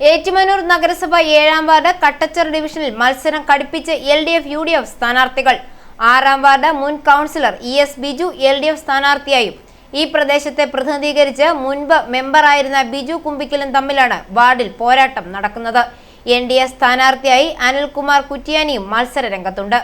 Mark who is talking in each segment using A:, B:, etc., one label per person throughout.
A: ഏറ്റുമാനൂർ നഗരസഭ ഏഴാം വാർഡ് കട്ടച്ചർ ഡിവിഷനിൽ മത്സരം കടുപ്പിച്ച് L D F U D F സ്ഥാനാർത്ഥികൾ. ആറാം വാർഡ് മുൻ councillor E S Biju L D F സ്ഥാനാർത്ഥിയായും. ഈ പ്രദേശത്തെ പ്രതിനിധീകരിച്ച് മുൻപ് മെമ്പറായിരുന്ന ബിജു കുമ്പിക്കലും തമ്മിലാണ് വാർഡിൽ പോരാട്ടം നടക്കുന്നത്. എൻ ഡി എ സ്ഥാനാർത്ഥിയായി അനിൽകുമാർ കുറ്റിയാനിയും മത്സര രംഗത്തുണ്ട്.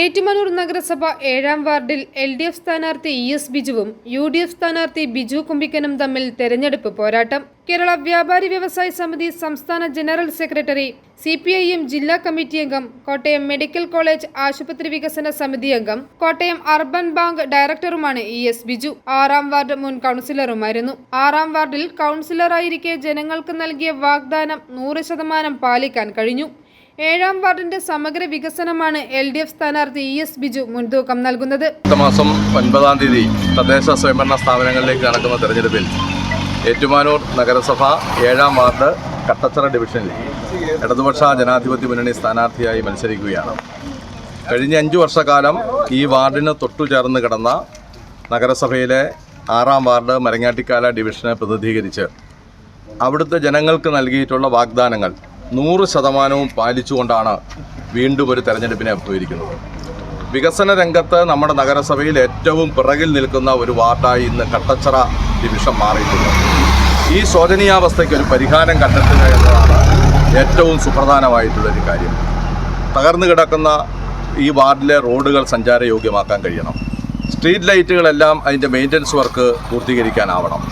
B: ഏറ്റുമാനൂർ നഗരസഭ ഏഴാം വാർഡിൽ എൽ ഡി എഫ് സ്ഥാനാർത്ഥി ഇ എസ് ബിജുവും യു ഡി എഫ് സ്ഥാനാർത്ഥി ബിജു കുമ്പിക്കനും തമ്മിൽ തെരഞ്ഞെടുപ്പ് പോരാട്ടം. കേരള വ്യാപാരി വ്യവസായ സമിതി സംസ്ഥാന general secretary C P I ജില്ലാ കമ്മിറ്റി അംഗം കോട്ടയം മെഡിക്കൽ കോളേജ് ആശുപത്രി വികസന സമിതി അംഗം കോട്ടയം അർബൻ ബാങ്ക് ഡയറക്ടറുമാണ് ഇ എസ് ബിജു. ആറാം വാർഡ് മുൻ കൗൺസിലറുമായിരുന്നു. ആറാം വാർഡിൽ കൗൺസിലറായിരിക്കെ ജനങ്ങൾക്ക് നൽകിയ വാഗ്ദാനം നൂറ് ശതമാനം പാലിക്കാൻ കഴിഞ്ഞു. ഏഴാം വാർഡിന്റെ സമഗ്ര വികസനമാണ് എൽ ഡി എഫ് സ്ഥാനാർത്ഥി ഇ എസ് ബിജു മുൻതൂക്കം നൽകുന്നത്.
C: അടുത്ത മാസം ഒൻപതാം തീയതി തദ്ദേശ സ്വയംഭരണ സ്ഥാപനങ്ങളിലേക്ക് നടക്കുന്ന തെരഞ്ഞെടുപ്പിൽ ഏറ്റുമാനൂർ നഗരസഭ ഏഴാം വാർഡ് കട്ടച്ചറ ഡിവിഷനിൽ ഇടതുപക്ഷ ജനാധിപത്യ മുന്നണി സ്ഥാനാർത്ഥിയായി മത്സരിക്കുകയാണ്. കഴിഞ്ഞ അഞ്ചു വർഷക്കാലം ഈ വാർഡിന് തൊട്ടു ചേർന്ന് കിടന്ന നഗരസഭയിലെ ആറാം വാർഡ് മരങ്ങാട്ടിക്കാല ഡിവിഷനെ പ്രതിനിധീകരിച്ച് അവിടുത്തെ ജനങ്ങൾക്ക് നൽകിയിട്ടുള്ള വാഗ്ദാനങ്ങൾ നൂറ് ശതമാനവും പാലിച്ചുകൊണ്ടാണ് വീണ്ടും ഒരു തെരഞ്ഞെടുപ്പിനെ അഭിമുഖീകരിക്കുന്നത് വികസന രംഗത്ത് നമ്മുടെ നഗരസഭയിൽ ഏറ്റവും പിറകിൽ നിൽക്കുന്ന ഒരു വാർഡായി ഇന്ന് കട്ടച്ചറ ഡിവിഷൻ മാറിയിട്ടുണ്ട്. ഈ ശോചനീയാവസ്ഥയ്ക്ക് ഒരു പരിഹാരം കണ്ടെത്തുക എന്നതാണ് ഏറ്റവും സുപ്രധാനമായിട്ടുള്ളൊരു കാര്യം. തകർന്നു കിടക്കുന്ന ഈ വാർഡിലെ റോഡുകൾ സഞ്ചാരയോഗ്യമാക്കാൻ കഴിയണം. സ്ട്രീറ്റ് ലൈറ്റുകളെല്ലാം അതിന്റെ മെയിന്റനൻസ് വർക്ക് പൂർത്തീകരിക്കാനാവണം.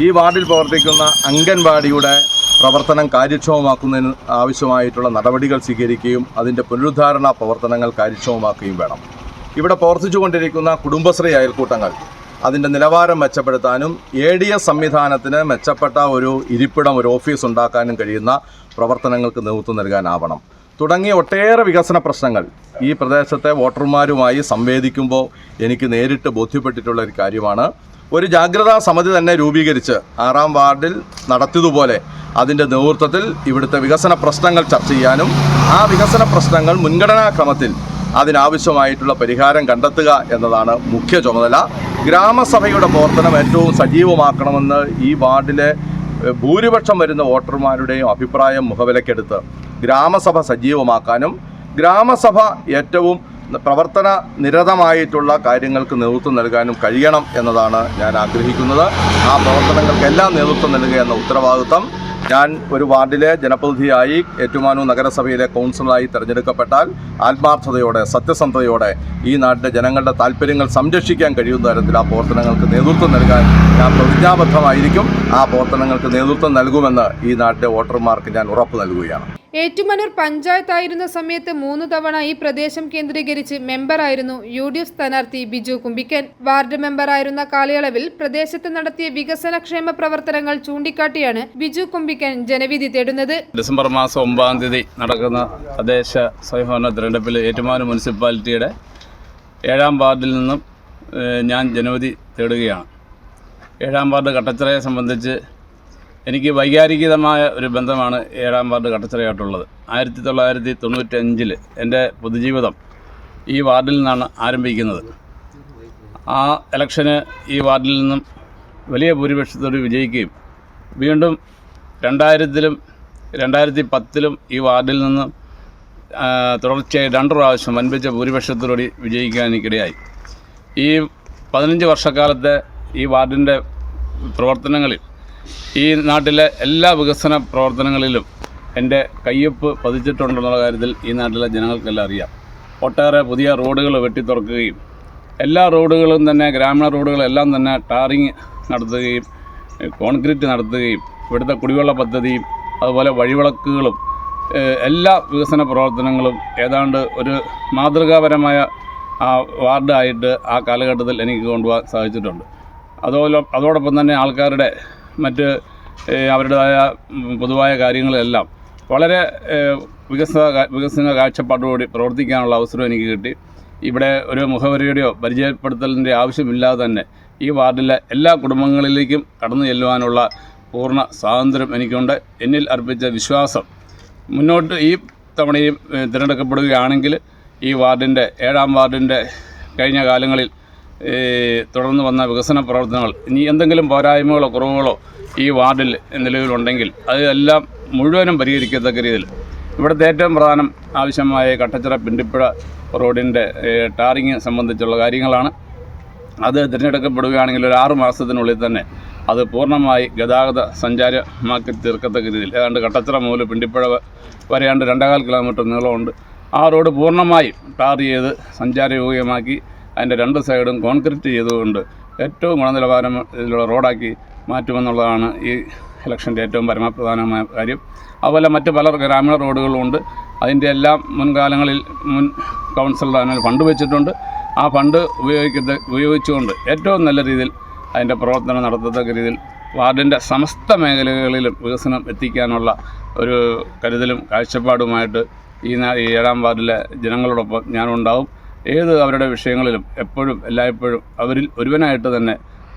C: ഈ വാർഡിൽ പ്രവർത്തിക്കുന്ന അംഗൻവാടിയുടെ പ്രവർത്തനം കാര്യക്ഷമമാക്കുന്നതിന് ആവശ്യമായിട്ടുള്ള നടപടികൾ സ്വീകരിക്കുകയും അതിന്റെ പുനരുദ്ധാരണ പ്രവർത്തനങ്ങൾ കാര്യക്ഷമമാക്കുകയും വേണം. ഇവിടെ പ്രവർത്തിച്ചുകൊണ്ടിരിക്കുന്ന കുടുംബശ്രീ അയൽക്കൂട്ടങ്ങൾ അതിന്റെ നിലവാരം മെച്ചപ്പെടുത്താനും എ ഡി എസ് സംവിധാനത്തിന് മെച്ചപ്പെട്ട ഒരു ഇരിപ്പിടം ഒരു ഓഫീസ് ഉണ്ടാക്കാനും കഴിയുന്ന പ്രവർത്തനങ്ങൾക്ക് നേതൃത്വം നൽകാനാവണം. തുടങ്ങിയ ഒട്ടേറെ വികസന പ്രശ്നങ്ങൾ ഈ പ്രദേശത്തെ വോട്ടർമാരുമായി സംവേദിക്കുമ്പോൾ എനിക്ക് നേരിട്ട് ബോധ്യപ്പെട്ടിട്ടുള്ള ഒരു കാര്യമാണ്. ഒരു ജാഗ്രതാ സമിതി തന്നെ രൂപീകരിച്ച് ആറാം വാർഡിൽ നടത്തിയതുപോലെ അതിന്റെ നേതൃത്വത്തിൽ ഇവിടുത്തെ വികസന പ്രശ്നങ്ങൾ ചർച്ച ചെയ്യാനും ആ വികസന പ്രശ്നങ്ങൾ മുൻഗണനാക്രമത്തിൽ അതിനാവശ്യമായിട്ടുള്ള പരിഹാരം കണ്ടെത്തുക എന്നതാണ് മുഖ്യ ചുമതല. ഗ്രാമസഭയുടെ പ്രവർത്തനം ഏറ്റവും സജീവമാക്കണമെന്ന് ഈ വാർഡിലെ ഭൂരിപക്ഷം വരുന്ന വോട്ടർമാരുടെയും അഭിപ്രായം മുഖവിലക്കെടുത്ത് ഗ്രാമസഭ സജീവമാക്കാനും ഗ്രാമസഭ ഏറ്റവും പ്രവർത്തന നിരതമായിട്ടുള്ള കാര്യങ്ങൾക്ക് നേതൃത്വം നൽകാനും കഴിയണം എന്നതാണ് ഞാൻ ആഗ്രഹിക്കുന്നത്. ആ പ്രവർത്തനങ്ങൾക്കെല്ലാം നേതൃത്വം നൽകുക എന്ന ഉത്തരവാദിത്വം ഞാൻ ഒരു വാർഡിലെ ജനപ്രതിനിധിയായി ഏറ്റുമാനൂർ നഗരസഭയിലെ കൗൺസിലറായി തിരഞ്ഞെടുക്കപ്പെട്ടാൽ ആത്മാർത്ഥതയോടെ സത്യസന്ധതയോടെ ഈ നാട്ടിലെ ജനങ്ങളുടെ താല്പര്യങ്ങൾ സംരക്ഷിക്കാൻ കഴിയുന്ന തരത്തിൽ ആ പ്രവർത്തനങ്ങൾക്ക് നേതൃത്വം നൽകാൻ ഞാൻ പ്രതിജ്ഞാബദ്ധമായിരിക്കും. ആ പ്രവർത്തനങ്ങൾക്ക് നേതൃത്വം നൽകുമെന്ന് ഈ നാട്ടിലെ വോട്ടർമാർക്ക് ഞാൻ ഉറപ്പ് നൽകുകയാണ്.
B: ഏറ്റുമാനൂർ പഞ്ചായത്തായിരുന്ന സമയത്ത് മൂന്ന് തവണ ഈ പ്രദേശം കേന്ദ്രീകരിച്ച് മെമ്പറായിരുന്നു യു ഡി എഫ് സ്ഥാനാർത്ഥി ബിജു കുമ്പിക്കൻ. വാർഡ് മെമ്പറായിരുന്ന കാലയളവിൽ പ്രദേശത്ത് നടത്തിയ വികസനക്ഷേമ പ്രവർത്തനങ്ങൾ ചൂണ്ടിക്കാട്ടിയാണ് ബിജു കുമ്പിക്കൻ ജനവിധി തേടുന്നത്.
D: ഡിസംബർ മാസം ഒമ്പതാം തീയതി നടക്കുന്ന തദ്ദേശ സ്വയംഭരണ തിരഞ്ഞെടുപ്പിൽ ഏറ്റുമാനൂർ മുനിസിപ്പാലിറ്റിയുടെ ഏഴാം വാർഡിൽ നിന്നും ഞാൻ ജനവിധി തേടുകയാണ്. ഏഴാം വാർഡ് കട്ടച്ചിറയെ സംബന്ധിച്ച് എനിക്ക് വൈകാരികമായ ഒരു ബന്ധമാണ് ഏഴാം വാർഡ് കട്ടച്ചിറയായിട്ടുള്ളത്. ആയിരത്തി തൊള്ളായിരത്തി തൊണ്ണൂറ്റഞ്ചിൽ എന്റെ പൊതുജീവിതം ഈ വാർഡിൽ നിന്നാണ് ആരംഭിക്കുന്നത്. ആ ഇലക്ഷന് ഈ വാർഡിൽ നിന്നും വലിയ ഭൂരിപക്ഷത്തോട് വിജയിക്കുകയും വീണ്ടും രണ്ടായിരത്തിലും രണ്ടായിരത്തി പത്തിലും ഈ വാർഡിൽ നിന്നും തുടർച്ചയായി രണ്ട് പ്രാവശ്യം വൻപിച്ച ഭൂരിപക്ഷത്തോടുകൂടി വിജയിക്കാൻ എനിക്കിടയായി. ഈ പതിനഞ്ച് വർഷക്കാലത്തെ ഈ വാർഡിന്റെ പ്രവർത്തനങ്ങളിൽ ഈ നാട്ടിലെ എല്ലാ വികസന പ്രവർത്തനങ്ങളിലും എന്റെ കയ്യൊപ്പ് പതിച്ചിട്ടുണ്ടെന്നുള്ള കാര്യത്തിൽ ഈ നാട്ടിലെ ജനങ്ങൾക്കെല്ലാം അറിയാം. ഒട്ടേറെ പുതിയ റോഡുകൾ വെട്ടിത്തുറക്കുകയും എല്ലാ റോഡുകളും തന്നെ ഗ്രാമീണ റോഡുകളെല്ലാം തന്നെ ടാറിങ് നടത്തുകയും കോൺക്രീറ്റ് നടത്തുകയും ഇവിടുത്തെ കുടിവെള്ള പദ്ധതിയും അതുപോലെ വഴിവിളക്കുകളും എല്ലാ വികസന പ്രവർത്തനങ്ങളും ഏതാണ്ട് ഒരു മാതൃകാപരമായ ആ വാർഡായിട്ട് ആ കാലഘട്ടത്തിൽ എനിക്ക് കൊണ്ടുപോകാൻ സാധിച്ചിട്ടുണ്ട്. അതോ അതോടൊപ്പം തന്നെ ആൾക്കാരുടെ മറ്റ് അവരുടേതായ പൊതുവായ കാര്യങ്ങളെല്ലാം വളരെ വികസന വികസന കാഴ്ചപ്പാടോടുകൂടി പ്രവർത്തിക്കാനുള്ള അവസരം എനിക്ക് കിട്ടി. ഇവിടെ ഒരു മുഖവരിയുടെയോ പരിചയപ്പെടുത്തലിന്റെ ആവശ്യമില്ലാതെ തന്നെ ഈ വാർഡിലെ എല്ലാ കുടുംബങ്ങളിലേക്കും കടന്നു ചെല്ലുവാനുള്ള പൂർണ സ്വാതന്ത്ര്യം എനിക്കുണ്ട്. എന്നിൽ അർപ്പിച്ച വിശ്വാസം മുന്നോട്ട് ഈ തവണയും തിരഞ്ഞെടുക്കപ്പെടുകയാണെങ്കിൽ ഈ വാർഡിന്റെ ഏഴാം വാർഡിന്റെ കഴിഞ്ഞ കാലങ്ങളിൽ തുടർന്ന് വന്ന വികസന പ്രവർത്തനങ്ങൾ ഇനി എന്തെങ്കിലും പോരായ്മകളോ കുറവുകളോ ഈ വാർഡിൽ നിലവിലുണ്ടെങ്കിൽ അതെല്ലാം മുഴുവനും പരിഹരിക്കത്തക്ക രീതിയിൽ. ഇവിടുത്തെ ഏറ്റവും പ്രധാനം ആവശ്യമായ കട്ടച്ചിറ പിണ്ടിപ്പുഴ റോഡിന്റെ ടാറിങ് സംബന്ധിച്ചുള്ള കാര്യങ്ങളാണ്. അത് തിരഞ്ഞെടുക്കപ്പെടുകയാണെങ്കിൽ ഒരു ആറു മാസത്തിനുള്ളിൽ തന്നെ അത് പൂർണമായി ഗതാഗത സഞ്ചാരമാക്കി തീർക്കത്തക്ക രീതിയിൽ. ഏതാണ്ട് കട്ടച്ചിറ മുതൽ പിണ്ടിപ്പുഴ വരെയാണ്ട് രണ്ടേകാൽ കിലോമീറ്റർ നീളമുണ്ട്. ആ റോഡ് പൂർണമായും ടാർ ചെയ്ത് സഞ്ചാരയോഗ്യമാക്കി അതിന്റെ രണ്ട് സൈഡും കോൺക്രീറ്റ് ചെയ്തുകൊണ്ട് ഏറ്റവും ഗുണനിലവാരമുള്ള റോഡാക്കി മാറ്റുമെന്നുള്ളതാണ് ഈ ഇലക്ഷന്റെ ഏറ്റവും പരമപ്രധാനമായ കാര്യം. അതുപോലെ മറ്റ് പല ഗ്രാമീണ റോഡുകളുമുണ്ട് അതിന്റെ എല്ലാം മുൻകാലങ്ങളിൽ മുൻ കൗൺസിലർ അതിന് ഫണ്ട് വെച്ചിട്ടുണ്ട്. ആ ഫണ്ട് ഉപയോഗിക്കുന്ന ഉപയോഗിച്ചുകൊണ്ട് ഏറ്റവും നല്ല രീതിയിൽ അതിന്റെ പ്രവർത്തനം നടത്തത്തക്ക രീതിയിൽ വാർഡിന്റെ സമസ്ത മേഖലകളിലും വികസനം എത്തിക്കാനുള്ള ഒരു കരുതലും കാഴ്ചപ്പാടുമായിട്ട് ഈ ഏഴാം വാർഡിലെ ജനങ്ങളോടൊപ്പം ഞാനുണ്ടാവും. ഏത് അവരുടെ വിഷയങ്ങളിലും എപ്പോഴും എല്ലായ്പ്പോഴും അവരിൽ ഒരുവനായിട്ട് തന്നെ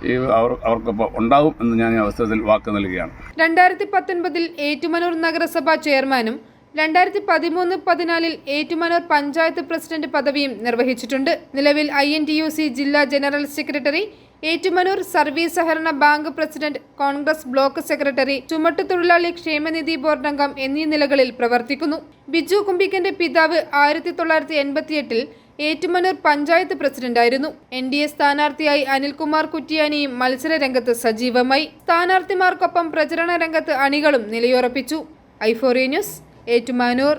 D: ഈ അവർ അവർക്കൊപ്പം ഉണ്ടാവും എന്ന് ഞാൻ ഈ അവസരത്തിൽ വാക്ക് നൽകുകയാണ്.
B: രണ്ടായിരത്തി പത്തൊൻപതിൽ ഏറ്റുമാനൂർ നഗരസഭാ ചെയർമാനും രണ്ടായിരത്തി പതിമൂന്ന് പതിനാലിൽ ഏറ്റുമാനൂർ പഞ്ചായത്ത് പ്രസിഡന്റ് പദവിയും നിർവഹിച്ചിട്ടുണ്ട്. നിലവിൽ I N T U C ജില്ലാ ജനറൽ സെക്രട്ടറി ഏറ്റുമാനൂർ സർവീസ് സഹകരണ bank president Congress block secretary ചുമട്ടുതൊഴിലാളി ക്ഷേമനിധി ബോർഡ് അംഗം എന്നീ നിലകളിൽ പ്രവർത്തിക്കുന്നു. ബിജു കുമ്പിക്കന്റെ പിതാവ് ആയിരത്തി തൊള്ളായിരത്തി എൺപത്തിയെട്ടിൽ ഏറ്റുമാനൂർ പഞ്ചായത്ത് പ്രസിഡന്റായിരുന്നു. എൻ ഡി എ സ്ഥാനാർത്ഥിയായി അനിൽകുമാർ കുറ്റിയാനിയും മത്സര രംഗത്ത് സജീവമായി. സ്ഥാനാർത്ഥിമാർക്കൊപ്പം പ്രചരണ രംഗത്ത് അണികളും നിലയുറപ്പിച്ചു. ഐഫോറിയ ന്യൂസ് ഏറ്റുമാനൂർ.